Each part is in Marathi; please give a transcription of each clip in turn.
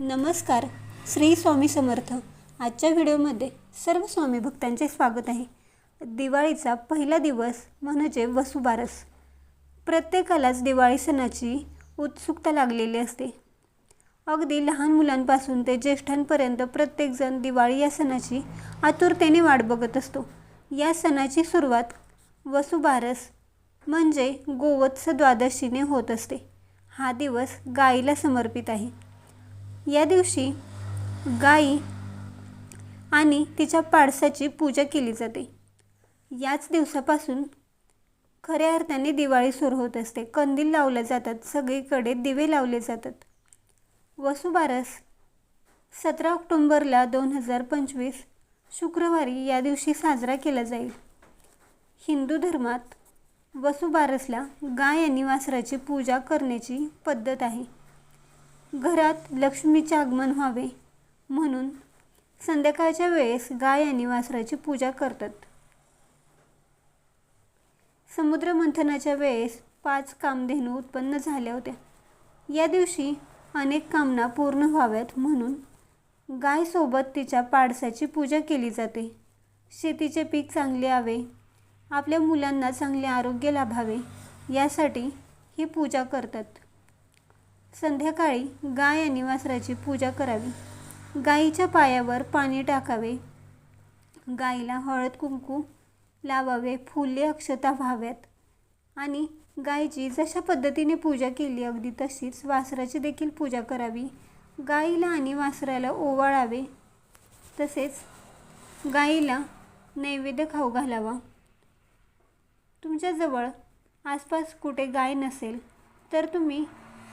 नमस्कार श्री स्वामी समर्थ. आजच्या व्हिडिओमध्ये सर्व स्वामी भक्तांचे स्वागत आहे. दिवाळीचा पहिला दिवस म्हणजे वसुबारस. प्रत्येकालाच दिवाळी सणाची उत्सुकता लागलेली असते. अगदी लहान मुलांपासून ते ज्येष्ठांपर्यंत प्रत्येकजण दिवाळी या सणाची आतुरतेने वाट बघत असतो. या सणाची सुरुवात वसुबारस म्हणजे गोवत्स द्वादशीने होत असते. हा दिवस गाईला समर्पित आहे. या दिवशी गाई आणि तिच्या पाडसाची पूजा केली जाते. याच दिवसापासून खऱ्या अर्थाने दिवाळी सुरू होत असते. कंदील लावले जातात. सगळीकडे दिवे लावले जातात. वसुबारस सतरा ऑक्टोंबरला दोन हजार पंचवीस शुक्रवारी या दिवशी साजरा केला जाईल. हिंदू धर्मात वसुबारसला गाय आणि वासराची पूजा करण्याची पद्धत आहे. घरात लक्ष्मीचे आगमन व्हावे. म्हणून संध्याकाळच्या वेळेस गाय आणि वासराची पूजा करतात. समुद्र मंथनाच्या वेळेस पाच कामधेनू उत्पन्न झाल्या होत्या. या दिवशी अनेक कामना पूर्ण व्हाव्यात म्हणून गायसोबत तिच्या पाडसाची पूजा केली जाते. शेतीचे पीक चांगले यावे. आपल्या मुलांना चांगले आरोग्य लाभावे. यासाठी ही पूजा करतात. संध्याकाळी गाय आणि वासराची पूजा करावी. गाईच्या पायावर पाणी टाकावे. गाईला हळद कुंकू लावावे फुले अक्षता व्हाव्यात. आणि गायीची जशा पद्धतीने पूजा केली अगदी तशीच वासराची देखील पूजा करावी. गाईला आणि वासराला ओवाळावे. तसेच गाईला नैवेद्य खाऊ घालावा. तुमच्याजवळ आसपास कुठे गाय नसेल तर तुम्ही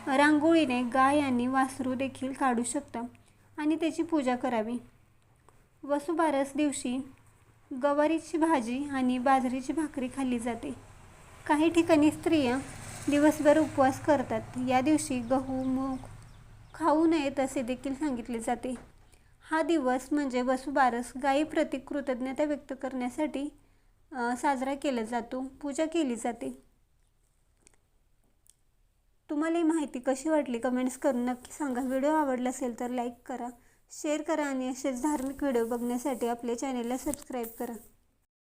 रांगोळीने गाय आणि वासरू देखील काढू शकता आणि त्याची पूजा करावी. वसुबारस दिवशी गवारीची भाजी आणि बाजरीची भाकरी खाल्ली जाते. काही ठिकाणी स्त्रिया दिवसभर उपवास करतात. या दिवशी गहू मूग खाऊ नयेत असे देखील सांगितले जाते. हा दिवस म्हणजे वसुबारस गायीप्रती कृतज्ञता व्यक्त करण्यासाठी साजरा केला जातो. पूजा केली जाते. तुम्हाला ही माहिती कशी वाटली? कमेंट्स करून नक्की सांगा. व्हिडिओ आवडला असेल तर लाईक करा शेअर करा आणि असेच धार्मिक व्हिडिओ बघण्यासाठी आपल्या चॅनेलला सबस्क्राईब करा.